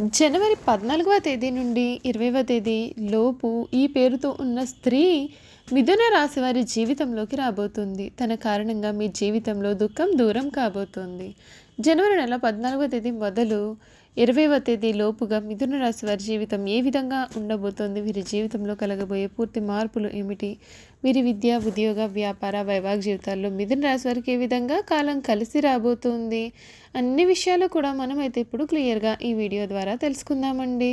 జనవరి పద్నాలుగవ తేదీ నుండి ఇరవైవ తేదీ లోపు ఈ పేరుతో ఉన్న స్త్రీ మిథున రాశి వారి జీవితంలోకి రాబోతుంది. తన కారణంగా మీ జీవితంలో దుఃఖం దూరం కాబోతుంది. జనవరి నెల పద్నాలుగవ తేదీ మొదలు ఇరవైవ తేదీ లోపుగా మిథున రాశి వారి జీవితం ఏ విధంగా ఉండబోతోంది? వీరి జీవితంలో కలగబోయే పూర్తి మార్పులు ఏమిటి? వీరి విద్య ఉద్యోగ వ్యాపార వైవాహిక జీవితాల్లో మిథున రాశి వారికి ఏ విధంగా కాలం కలిసి రాబోతుంది? అన్ని విషయాలు కూడా మనం అయితే ఇప్పుడు క్లియర్గా ఈ వీడియో ద్వారా తెలుసుకుందామండి.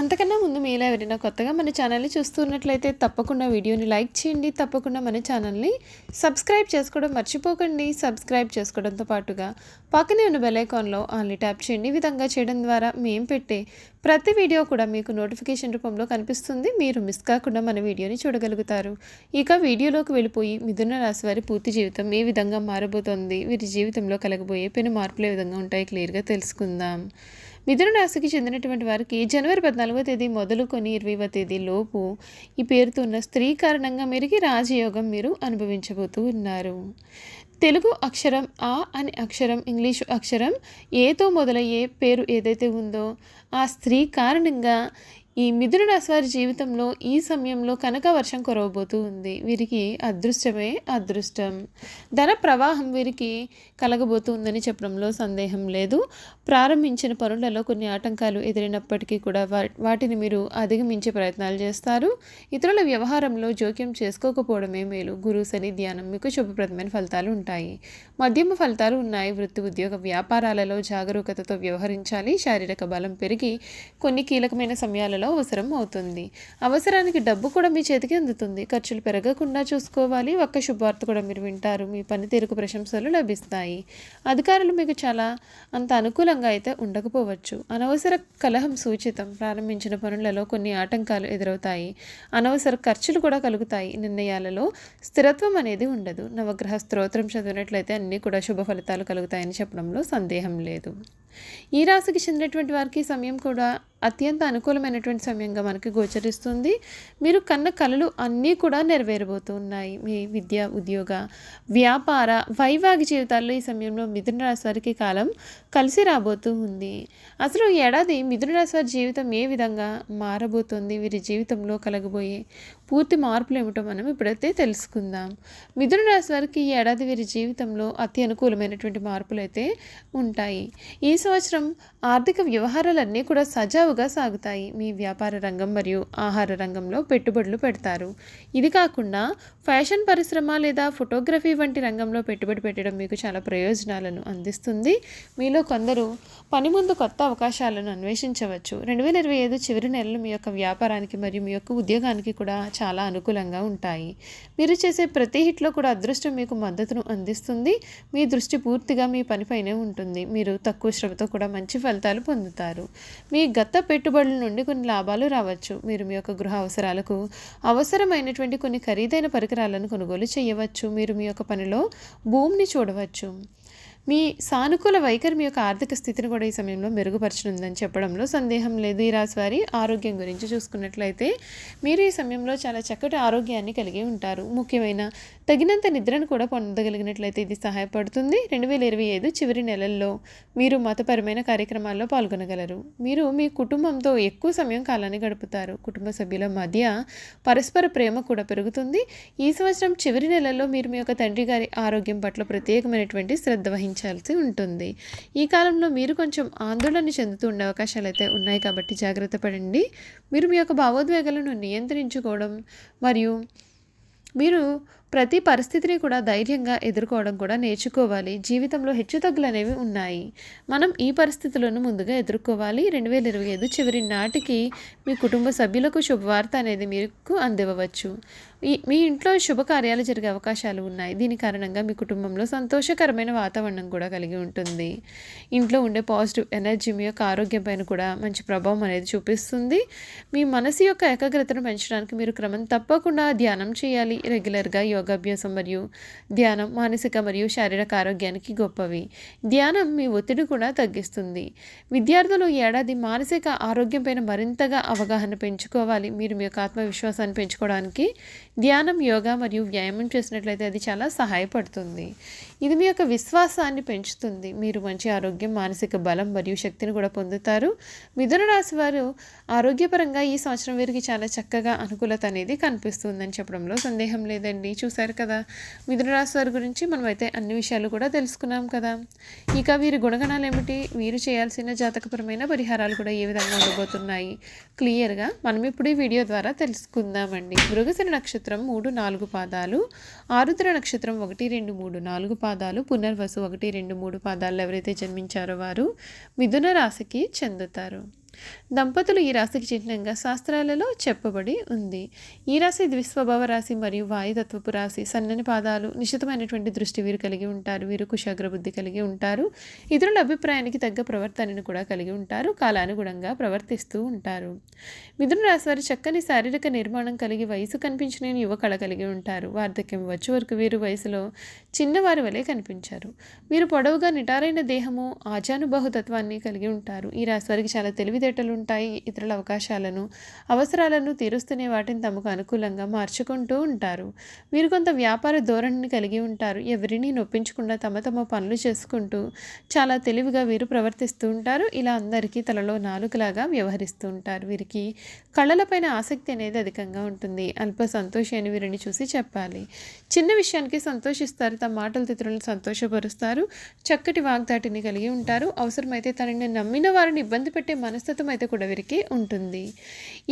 అంతకన్నా ముందు మీలో ఎవరైనా కొత్తగా మన ఛానల్ని చూస్తున్నట్లయితే తప్పకుండా వీడియోని లైక్ చేయండి. తప్పకుండా మన ఛానల్ని సబ్స్క్రైబ్ చేసుకోవడం మర్చిపోకండి. సబ్స్క్రైబ్ చేసుకోవడంతో పాటుగా పక్కనే ఉన్న బెల్ ఐకాన్లో ఆన్లీ ట్యాప్ చేయండి. ఈ విధంగా చేయడం ద్వారా మేము పెట్టే ప్రతి వీడియో కూడా మీకు నోటిఫికేషన్ రూపంలో కనిపిస్తుంది. మీరు మిస్ కాకుండా మన వీడియోని చూడగలుగుతారు. ఇక వీడియోలోకి వెళ్ళిపోయి మిథున రాశి వారి పూర్తి జీవితం ఏ విధంగా మారబోతోంది? వీరి జీవితంలో కలగబోయే పెను మార్పులు ఏ విధంగా ఉంటాయి? క్లియర్గా తెలుసుకుందాం. మిథున రాశికి చెందినటువంటి వారికి జనవరి పద్నాలుగో తేదీ మొదలుకొని ఇరవైవ తేదీ లోపు ఈ పేరుతో ఉన్న స్త్రీ కారణంగా మెరిగి రాజయోగం మీరు అనుభవించబోతూ ఉన్నారు. తెలుగు అక్షరం ఆ అనే అక్షరం ఇంగ్లీషు అక్షరం ఏతో మొదలయ్యే పేరు ఏదైతే ఉందో ఆ స్త్రీ కారణంగా ఈ మిథున రాశి వారి జీవితంలో ఈ సమయంలో కనక వర్షం కురవబోతూ ఉంది. వీరికి అదృష్టమే అదృష్టం. ధన ప్రవాహం వీరికి కలగబోతుందని చెప్పడంలో సందేహం లేదు. ప్రారంభించిన పనులలో కొన్ని ఆటంకాలు ఎదురైనప్పటికీ కూడా వా- వాటిని మీరు అధిగమించే ప్రయత్నాలు చేస్తారు. ఇతరుల వ్యవహారంలో జోక్యం చేసుకోకపోవడమే మేలు. గురు శని ధ్యానం మీకు శుభప్రదమైన ఫలితాలు ఉంటాయి. మధ్యమ ఫలితాలు ఉన్నాయి. వృత్తి ఉద్యోగ వ్యాపారాలలో జాగరూకతతో వ్యవహరించాలి. శారీరక బలం పెరిగి కొన్ని కీలకమైన సమయాలలో అవసరం అవుతుంది అవసరానికి డబ్బు కూడా మీ చేతికి అందుతుంది. ఖర్చులు పెరగకుండా చూసుకోవాలి. ఒక్క శుభవార్త కూడా మీరు వింటారు. మీ పనితీరుకు ప్రశంసలు లభిస్తాయి. అధికారులు మీకు చాలా అంత అనుకూలంగా అయితే ఉండకపోవచ్చు. అనవసర కలహం సూచితం. ప్రారంభించిన పనులలో కొన్ని ఆటంకాలు ఎదురవుతాయి. అనవసర ఖర్చులు కూడా కలుగుతాయి. నిర్ణయాలలో స్థిరత్వం అనేది ఉండదు. నవగ్రహ స్తోత్రం చదివినట్లయితే అన్నీ కూడా శుభ ఫలితాలు కలుగుతాయని చెప్పడంలో సందేహం లేదు. ఈ రాశికి చెందినటువంటి వారికి సమయం కూడా అత్యంత అనుకూలమైనటువంటి సమయంగా మనకి గోచరిస్తుంది. మీరు కన్న కళలు అన్నీ కూడా నెరవేరబోతున్నాయి. మీ విద్య ఉద్యోగ వ్యాపార వైవాహిక జీవితాల్లో ఈ సమయంలో మిథున రాశి వారికి కాలం కలిసి రాబోతూ ఉంది. అసలు ఏడాది మిథున రాశి వారి జీవితం ఏ విధంగా మారబోతుంది? వీరి జీవితంలో కలగబోయే పూర్తి మార్పులు ఏమిటో మనం ఇప్పుడైతే తెలుసుకుందాం. మిథున రాశి వారికి ఈ ఏడాది వీరి జీవితంలో అతి అనుకూలమైనటువంటి మార్పులు అయితే ఉంటాయి. ఈ సంవత్సరం ఆర్థిక వ్యవహారాలన్నీ కూడా సజావుగా సాగుతాయి. మీ వ్యాపార రంగం మరియు ఆహార రంగంలో పెట్టుబడులు పెడతారు. ఇది కాకుండా ఫ్యాషన్ పరిశ్రమ లేదా ఫోటోగ్రఫీ వంటి రంగంలో పెట్టుబడి పెట్టడం మీకు చాలా ప్రయోజనాలను అందిస్తుంది. మీలో కొందరు పని ముందు కొత్త అవకాశాలను అన్వేషించవచ్చు. రెండు వేల ఇరవై ఐదు చివరి నెలలు మీ యొక్క వ్యాపారానికి మరియు మీ యొక్క ఉద్యోగానికి కూడా చాలా అనుకూలంగా ఉంటాయి. మీరు చేసే ప్రతి హిట్లో కూడా అదృష్టం మీకు మద్దతును అందిస్తుంది. మీ దృష్టి పూర్తిగా మీ పనిపైనే ఉంటుంది. మీరు తక్కువ శ్రమతో కూడా మంచి ఫలితాలు పొందుతారు. మీ గత పెట్టుబడుల నుండి కొన్ని లాభాలు రావచ్చు. మీరు మీ యొక్క గృహ అవసరాలకు అవసరమైనటువంటి కొన్ని ఖరీదైన పరికరాలను కొనుగోలు చేయవచ్చు. మీరు మీ యొక్క పనిలో భూమిని చూడవచ్చు. మీ సానుకూల వైఖరి మీ యొక్క ఆర్థిక స్థితిని కూడా ఈ సమయంలో మెరుగుపరచనుందని చెప్పడంలో సందేహం లేదు ఈ రాశి వారి ఆరోగ్యం గురించి చూసుకున్నట్లయితే మీరు ఈ సమయంలో చాలా చక్కటి ఆరోగ్యాన్ని కలిగి ఉంటారు. ముఖ్యమైన తగినంత నిద్రను కూడా పొందగలిగినట్లయితే ఇది సహాయపడుతుంది. రెండు వేల ఇరవై ఐదు చివరి నెలల్లో మీరు మతపరమైన కార్యక్రమాల్లో పాల్గొనగలరు. మీరు మీ కుటుంబంతో ఎక్కువ సమయం కాలాన్ని గడుపుతారు. కుటుంబ సభ్యుల మధ్య పరస్పర ప్రేమ కూడా పెరుగుతుంది. ఈ సంవత్సరం చివరి నెలల్లో మీరు మీ యొక్క తండ్రి గారి ఆరోగ్యం పట్ల ప్రత్యేకమైనటువంటి శ్రద్ధ వహించాల్సి ఉంటుంది. ఈ కాలంలో మీరు కొంచెం ఆందోళన చెందుతూ ఉండే అవకాశాలు అయితే ఉన్నాయి కాబట్టి జాగ్రత్త పడండి. మీరు మీ యొక్క భావోద్వేగాలను నియంత్రించుకోవడం మరియు మీరు ప్రతి పరిస్థితిని కూడా ధైర్యంగా ఎదుర్కోవడం కూడా నేర్చుకోవాలి. జీవితంలో హెచ్చుతగ్గులు అనేవి ఉన్నాయి. మనం ఈ పరిస్థితులను ముందుగా ఎదుర్కోవాలి. రెండు వేల ఇరవై ఐదు చివరి నాటికి మీ కుటుంబ సభ్యులకు శుభవార్త అనేది మీకు అందివ్వచ్చు మీ ఇంట్లో శుభకార్యాలు జరిగే అవకాశాలు ఉన్నాయి. దీని కారణంగా మీ కుటుంబంలో సంతోషకరమైన వాతావరణం కూడా కలిగి ఉంటుంది. ఇంట్లో ఉండే పాజిటివ్ ఎనర్జీ మీ యొక్క ఆరోగ్యం పైన కూడా మంచి ప్రభావం అనేది చూపిస్తుంది. మీ మనసు యొక్క ఏకాగ్రతను పెంచడానికి మీరు క్రమం తప్పకుండా ధ్యానం చేయాలి. రెగ్యులర్గా యోగాభ్యాసం మరియు ధ్యానం మానసిక మరియు శారీరక ఆరోగ్యానికి గొప్పవి. ధ్యానం మీ ఒత్తిడి కూడా తగ్గిస్తుంది. విద్యార్థులు ఏడాది మానసిక ఆరోగ్యం పైన మరింతగా అవగాహన పెంచుకోవాలి. మీరు మీ యొక్క ఆత్మవిశ్వాసాన్ని పెంచుకోవడానికి ధ్యానం యోగా మరియు వ్యాయామం చేసినట్లయితే అది చాలా సహాయపడుతుంది. ఇది మీ యొక్క విశ్వాసాన్ని పెంచుతుంది. మీరు మంచి ఆరోగ్యం మానసిక బలం మరియు శక్తిని కూడా పొందుతారు. మిథున రాశి వారు ఆరోగ్యపరంగా ఈ సంవత్సరం వీరికి చాలా చక్కగా అనుకూలత అనేది కనిపిస్తుందని చెప్పడంలో సందేహం లేదండి. చూశారు కదా. మిథున రాశి వారి గురించి మనమైతే అన్ని విషయాలు కూడా తెలుసుకున్నాం కదా. ఇక వీరి గుణగణాలు ఏమిటి? వీరు చేయాల్సిన జాతకపరమైన పరిహారాలు కూడా ఏ విధంగా ఉండబోతున్నాయి? క్లియర్గా మనం ఇప్పుడు ఈ వీడియో ద్వారా తెలుసుకుందామండి. మృగశిర నక్షత్రం మూడు నాలుగు పాదాలు ఆరుద్ర నక్షత్రం ఒకటి రెండు మూడు నాలుగు పాదాలు పునర్వసు ఒకటి రెండు మూడు పాదాలు ఎవరైతే జన్మించారో వారు మిథున రాశికి చెందుతారు. దంపతులు ఈ రాశికి చిహ్నంగా శాస్త్రాలలో చెప్పబడి ఉంది. ఈ రాశి ద్విస్వభావ రాశి మరియు వాయుతత్వపు రాశి. సన్నని పాదాలు నిశ్చితమైనటువంటి దృష్టి వీరు కలిగి ఉంటారు. వీరు కుశాగ్ర బుద్ధి కలిగి ఉంటారు. ఇతరుల అభిప్రాయానికి తగ్గ ప్రవర్తనను కూడా కలిగి ఉంటారు. కాలానుగుణంగా ప్రవర్తిస్తూ ఉంటారు. మిథున రాశి వారి చక్కని శారీరక నిర్మాణం కలిగి వయసు కనిపించిన యువ కళ కలిగి ఉంటారు. వార్ధక్యం వచ్చే వరకు వీరు వయసులో చిన్నవారి వలె కనిపించారు. వీరు పొడవుగా నిటారైన దేహము ఆజానుబాహుతత్వాన్ని కలిగి ఉంటారు. ఈ రాశి వారికి చాలా తెలివితే ఉంటాయి ఇతరుల అవకాశాలను అవసరాలను తీరుస్తునే వాటిని తమకు అనుకూలంగా మార్చుకుంటూ ఉంటారు. వీరు కొంత వ్యాపార ధోరణిని కలిగి ఉంటారు. ఎవరిని నొప్పించకుండా తమ తమ పనులు చేసుకుంటూ చాలా తెలివిగా వీరు ప్రవర్తిస్తూ ఉంటారు. ఇలా అందరికీ తలలో నాలుగులాగా వ్యవహరిస్తూ ఉంటారు. వీరికి కళలపైన ఆసక్తి అనేది అధికంగా ఉంటుంది. అల్ప సంతోషి అని వీరిని చూసి చెప్పాలి. చిన్న విషయానికి సంతోషిస్తారు. తమ మాటలు ఇతరులను సంతోషపరుస్తారు. చక్కటి వాగ్దాటిని కలిగి ఉంటారు. అవసరమైతే తనని నమ్మిన వారిని ఇబ్బంది పెట్టే మనసు మనస్తత్వం అయితే కూడా వీరికి ఉంటుంది.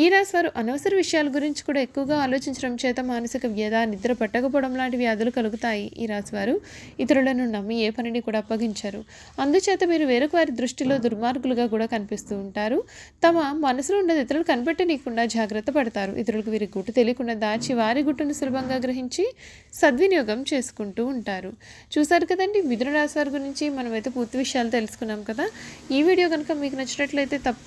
ఈ రాశి వారు అనవసర విషయాల గురించి కూడా ఎక్కువగా ఆలోచించడం చేత మానసిక వ్యధ నిద్ర పట్టకపోవడం లాంటి వ్యాధులు కలుగుతాయి ఈ రాశి వారు. ఇతరులను నమ్మి ఏ పనిని కూడా అప్పగించరు. అందుచేత మీరు వేరొక వారి దృష్టిలో దుర్మార్గులుగా కూడా కనిపిస్తూ ఉంటారు. తమ మనసులో ఉన్నది ఇతరులు కనిపెట్టనీయకుండా జాగ్రత్త పడతారు. ఇతరులకు వీరి గుట్టు తెలియకుండా దాచి వారి గుట్టును సులభంగా గ్రహించి సద్వినియోగం చేసుకుంటూ ఉంటారు. చూసారు కదండి మిథున రాశి వారి గురించి మనమైతే పూర్తి విషయాలు తెలుసుకున్నాం కదా. ఈ వీడియో కనుక మీకు నచ్చినట్లయితే తప్పకుండా